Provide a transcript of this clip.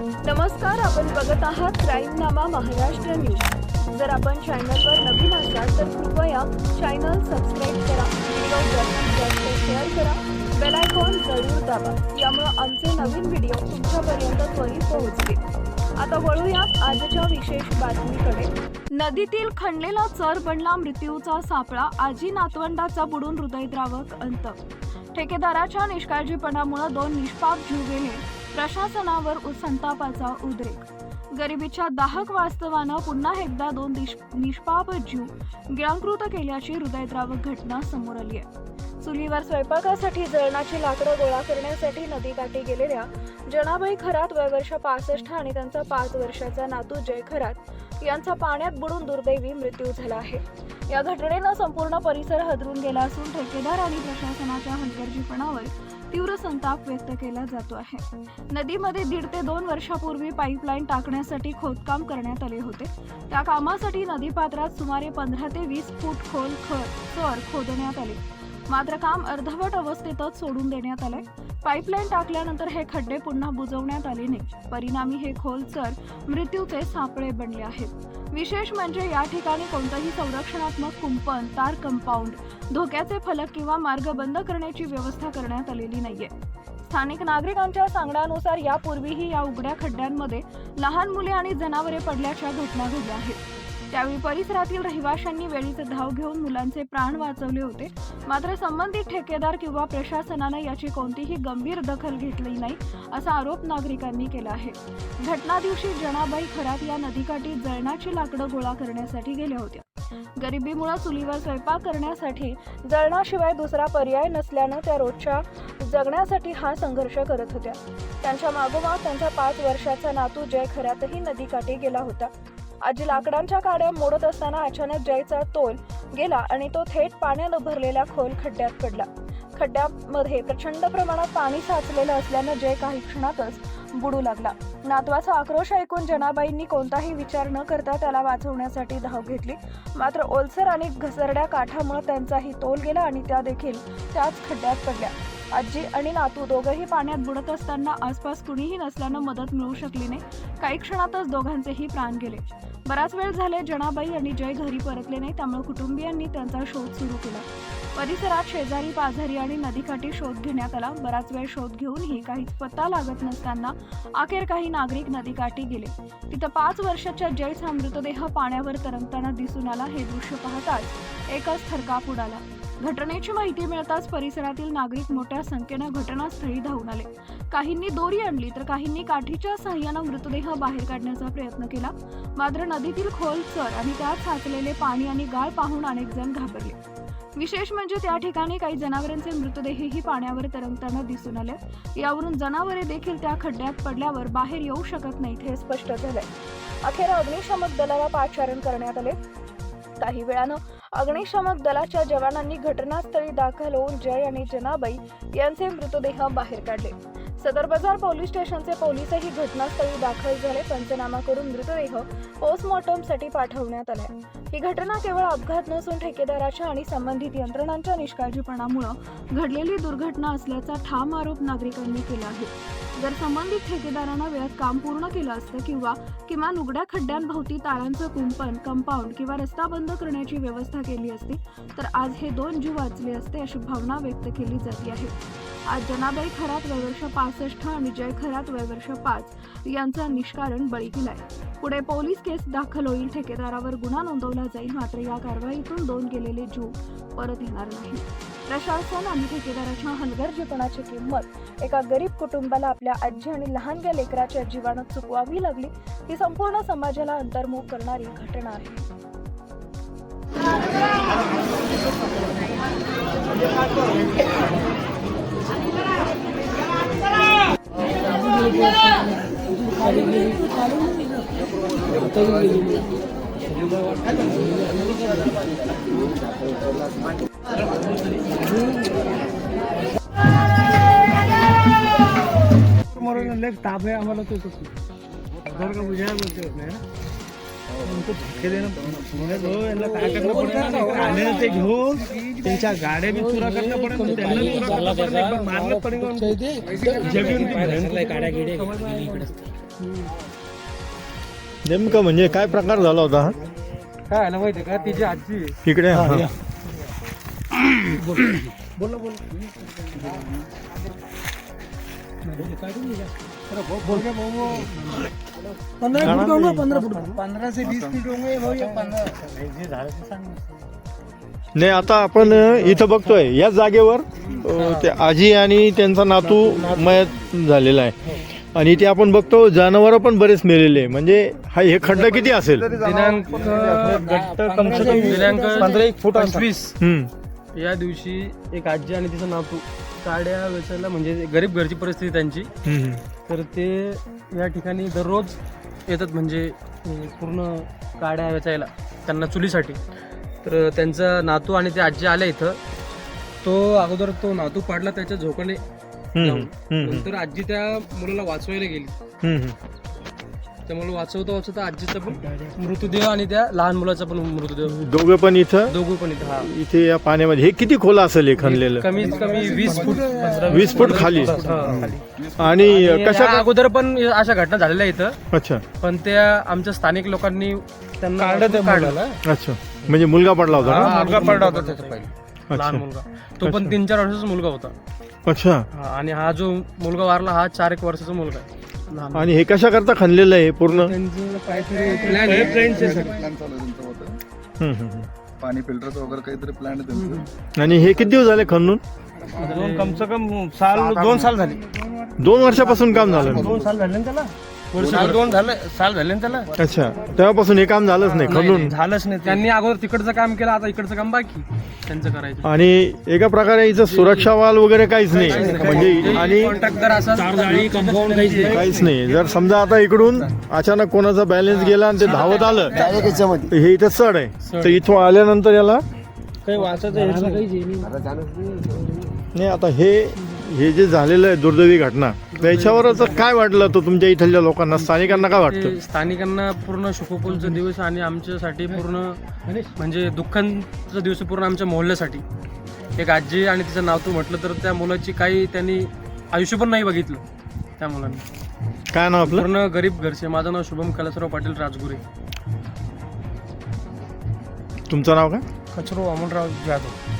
नमस्कार आपण बघत आहात क्राईमनामा महाराष्ट्र न्यूज. जर आपण चॅनलवर नवीन असाल तर कृपया चॅनल सबस्क्राईब करा व्हिडिओ जास्तीत जास्त शेअर करा. बेल आयकॉन जरूर दाबा यामुळे आमचे नवीन व्हिडिओ तुमच्यापर्यंत त्वरित पोहोचतील. आता वळूया आजच्या विशेष बातमीकडे. नदीतील खणलेला चर बनला मृत्यूचा सापळा आजी नातवंडाचा बुडून हृदयद्रावक अंत. ठेकेदाराच्या निष्काळजीपणामुळे दोन निष्पाप जीव गेले. प्रशासनावर संतापाचा उद्रेक. गरिबीच्या दाहक वास्तवानं पुन्हा एकदा दोन दिश- निष्पाप जीव गिळांकृत केल्याची हृदयद्रावक घटना समोर आली आहे. चुलीवर स्वयंपाकासाठी जळणाची लाकडं गोळा करण्यासाठी नदीकाठी गेलेल्या जनाबाई खरात वय वर्ष पासष्ट आणि त्यांचा पाच वर्षाचा नातू जय खरात यांचा पाण्यात बुडून दुर्दैवी मृत्यू झाला आहे. या घटनेनं संपूर्ण परिसर हदरून गेला असून ठेकेदार आणि प्रशासनाच्या हलगर्जीपणावर तीव्र संताप व्यक्त केला जातो आहे. नदीमध्ये दीड ते दोन वर्षापूर्वी पाईपलाईन टाकण्यासाठी खोदकाम करण्यात आले होते. त्या कामासाठी नदीपात्रात सुमारे पंधरा ते वीस फूट खोल खर चर खोदण्यात आले. मात्र काम अर्धवट अवस्थेतच सोडून देण्यात आले पाईपलाईन टाकल्यानंतर हे खड्डे पुन्हा बुजवण्यात आले नाही. परिणामी हे खोल चर मृत्यूचे सापळे बनले आहेत. विशेष म्हणजे या ठिकाणी कोणतंही संरक्षणात्मक कुंपण तार कंपाऊंड धोक्याचे फलक किंवा मार्ग बंद करण्याची व्यवस्था करण्यात आलेली नाहीये. स्थानिक नागरिकांच्या सांगण्यानुसार यापूर्वीही या उघड्या खड्ड्यांमध्ये लहान मुले आणि जनावरे पडल्याच्या घटना घडल्या आहेत. त्यावेळी परिसरातील रहिवाशांनी वेळीच धाव घेऊन मुलांचे प्राण वाचवले होते. मात्र संबंधित ठेकेदार किंवा प्रशासनानं याची कोणतीही गंभीर दखल घेतली नाही असा आरोप नागरिकांनी केला आहे. घटना दिवशी जनाबाई खरात या नदीकाठी जळणाची लाकडं गोळा करण्यासाठी गेल्या होत्या. गरिबीमुळे चुलीवर स्वयंपाक करण्यासाठी जळणाशिवाय दुसरा पर्याय नसल्यानं त्या रोजच्या जगण्यासाठी हा संघर्ष करत होत्या. त्यांच्या मागोमाग त्यांचा पाच वर्षाचा नातू जय खऱ्यातही नदीकाठी गेला होता. आजी लाकडांच्या काड्या मोडत असताना अचानक जयचा तोल गेला आणि तो थेट पाण्यानं भरलेल्या खोल खड्ड्यात पडला. खड्ड्यामध्ये प्रचंड प्रमाणात पाणी साचलेलं असल्यानं जय काही क्षणातच बुडू लागला. नातवाचा आक्रोश ऐकून जनाबाईंनी कोणताही विचार न करता त्याला वाचवण्यासाठी धाव घेतली. मात्र ओलसर आणि घसरड्या काठामुळे त्यांचाही तोल गेला आणि त्या देखील त्याच खड्ड्यात पडल्या. आजी आणि नातू दोघंही पाण्यात बुडत असताना आसपास कुणीही नसल्यानं मदत मिळू शकली नाही. काही क्षणातच दोघांचेही प्राण गेले. बराच वेळ झाले जनाबाई आणि जय घरी परतले नाही त्यामुळे कुटुंबियांनी त्यांचा शोध सुरू केला. परिसरात शेजारी पाझारी आणि नदीकाठी शोध घेण्यात आला. बराच वेळ शोध घेऊनही काहीच पत्ता लागत नसताना अखेर काही नागरिक नदीकाठी गेले. तिथं पाच वर्षाच्या जयचा मृतदेह पाण्यावर तरंगताना दिसून आला. हे दृश्य पाहताच एकच थरकाप उडाला. घटनेची माहिती मिळताच परिसरातील नागरिक मोठ्या संख्येनं घटनास्थळी धावून आले. काहींनी दोरी आणली तर काहींनी काठीच्या सहाय्यानं मृतदेह बाहेर काढण्याचा प्रयत्न केला. मात्र नदीतील खोल चर आणि त्यात साचलेले पाणी आणि गाळ पाहून अनेक जण घाबरले. विशेष म्हणजे त्या ठिकाणी काही जनावरांचे मृतदेहही पाण्यावर तरंगताना दिसून आले. यावरून जनावरे देखील त्या खड्ड्यात पडल्यावर बाहेर येऊ शकत नाहीत हे स्पष्ट झालंय. अखेर अग्निशामक दलाला पाचारण करण्यात आले. काही वेळानं अग्निशमक दलाच्या जवानांनी घटनास्थळी दाखल होऊन जय आणि जनाबाई यांचे मृतदेह बाहेर काढले. सदर बाजार पोलीस स्टेशनचे पोलीसही घटनास्थळी दाखल झाले. पंचनामा करून मृतदेह पोस्टमॉर्टमसाठी पाठवण्यात आले. ही घटना केवळ अपघात नसून ठेकेदाराच्या आणि संबंधित यंत्रणांच्या निष्काळजीपणामुळे घडलेली दुर्घटना असल्याचा ठाम आरोप नागरिकांनी केला आहे. जर संबंधित ठेकेदारानं वेळात काम पूर्ण केलं असतं किंवा किमान उघड्या खड्ड्यांभोवती तारांचं कुंपण कंपाऊंड किंवा रस्ता बंद करण्याची व्यवस्था केली असती तर आज हे दोन जीव वाचले असते अशी भावना व्यक्त केली जाते आहे. आज जनाबाई खरात वयवर्ष पासष्ट आणि जय खरात वयवर्ष पाच यांचा निष्कारण बळी गेलाय. पुढे पोलीस केस दाखल होईल ठेकेदारावर गुन्हा नोंदवला जाईल मात्र या कारवाईतून दोन गेलेले जीव परत येणार नाही. प्रशासन आणि ठेकेदाराच्या हलगर्जीपणाची किंमत एका गरीब कुटुंबाला आपल्या आजी आणि लहानग्या लेकराच्या जीवानं चुकवावी लागली ही संपूर्ण समाजाला अंतर्मुख करणारी घटना आहे. मरोड़ ताप है हमारा तो कुछ घर का बुझाया बोलते होते हैं उनको धक्के देना यांना काय करणं पडेल ते घेऊन त्यांच्या गाड्या बी चुरा पडेल त्यांना बी चुरा मारलं पडेल नेमकं म्हणजे काय प्रकार झाला होता हा? काय आलं का? तिची आजी. इकडे हा. पंधरा से वीस फीट होंगे भाऊ ये पंधरा. नाही आता आपण इथं बघतोय या जागेवर अ, ते आजी आणि त्यांचा नातू मयत झालेला आहे. आणि इथे आपण बघतो जनावर पण बरेच मेलेले आहे. म्हणजे हा हे खड्डा किती असेल? दिनांक दिनांक पंधरा एक फूट पंचवीस. या दिवशी एक आजी आणि तिचा नातू काड्या वेचायला म्हणजे गरीब घरची परिस्थिती त्यांची. तर ते या ठिकाणी दररोज येतात म्हणजे पूर्ण काड्या वेचायला त्यांना चुलीसाठी. तर त्यांचा नातू आणि ते आजी आल्या इथं. तो अगोदर तो नातू पाडला त्याच्या झोकाने. नंतर आजी त्या मुलाला वाचवायला गेली. हम्म. त्या मुलं वाचवता वाचवता आजीचा पण मृतदेह आणि त्या लहान मुलाचा पण मृतदेह दोघं पण इथं? दोघं पण इथं हा. इथे या पाण्यामध्ये. हे किती खोल असेल हे खणलेलं कमीत कमी वीस फूट वीस फूट खाली. हा, खाली. आणि आणि कशा या अगोदर पण अशा घटना झालेल्या इथं. अच्छा. पण त्या आमच्या स्थानिक लोकांनी त्यांना काढलं अच्छा. म्हणजे मुलगा पडला होता का? हा, मुलगा पडला होता त्याच्या पहिले. लहान अच्छा मुलगा. तो पण तीन चार वर्षाचा मुलगा होता. अच्छा. हा, आणि हा जो मुलगा वारला हा चार एक वर्षाचा मुलगा आहे. लहान. आणि हे कशा करता खणलेलं आहे पूर्ण त्यांचं काहीतरी plan आहे. प्लॅन चालू आहे त्यांचं होतं हम्म, हम्म, हम्म. पाणी फिल्टरचं वगैरे काहीतरी प्लॅन आहे त्यांचं आणि हे किती दिवस झाले खणून दोन कम से कम साल दोन साल झाले दोन वर्षापासून काम झालं दोन साल झाले ना त्याला साल दोन झाले साल झाले ना त्याला? अच्छा तेव्हापासून हे काम झालंच नाही खणून झालंच नाही त्यांनी अगोदर तिकडचं काम केलं आता इकडचं काम बाकी. त्यांचं करायचं. आणि एका प्रकारे इथं सुरक्षा वाल वगैरे काहीच नाही. म्हणजे आणि कॉन्ट्रॅक्टर असा कंपाऊंड काहीच नाही. जर समजा आता इकडून अचानक कोणाचा बॅलन्स गेला आणि ते धावत आलं तर हे इथं चढ आहे. तर इथं आल्यानंतर याला काही वाचायचं नाही आता हे हे जे झालेलं आहे दुर्दैवी घटना त्याच्यावरच काय वाटलं तर तुमच्या इथल्या लोकांना? स्थानिकांना काय वाटतं? ते स्थानिकांना पूर्ण शुकपूलचा दिवस आणि आमच्यासाठी पूर्ण म्हणजे दुःखांचा दिवस पूर्ण आमच्या मोहल्ल्यासाठी. एक आजी आणि तिचं नाव तू म्हटलं तर त्या मुलाची काही त्यांनी आयुष्य पण नाही बघितलं त्या मुलांनी. काय नाव आपलं? पूर्ण गरीब घरचे. माझं नाव शुभम कैलासराव पाटील राजगुरे. तुमचं नाव काय? कचरो अमोलराव जाधव.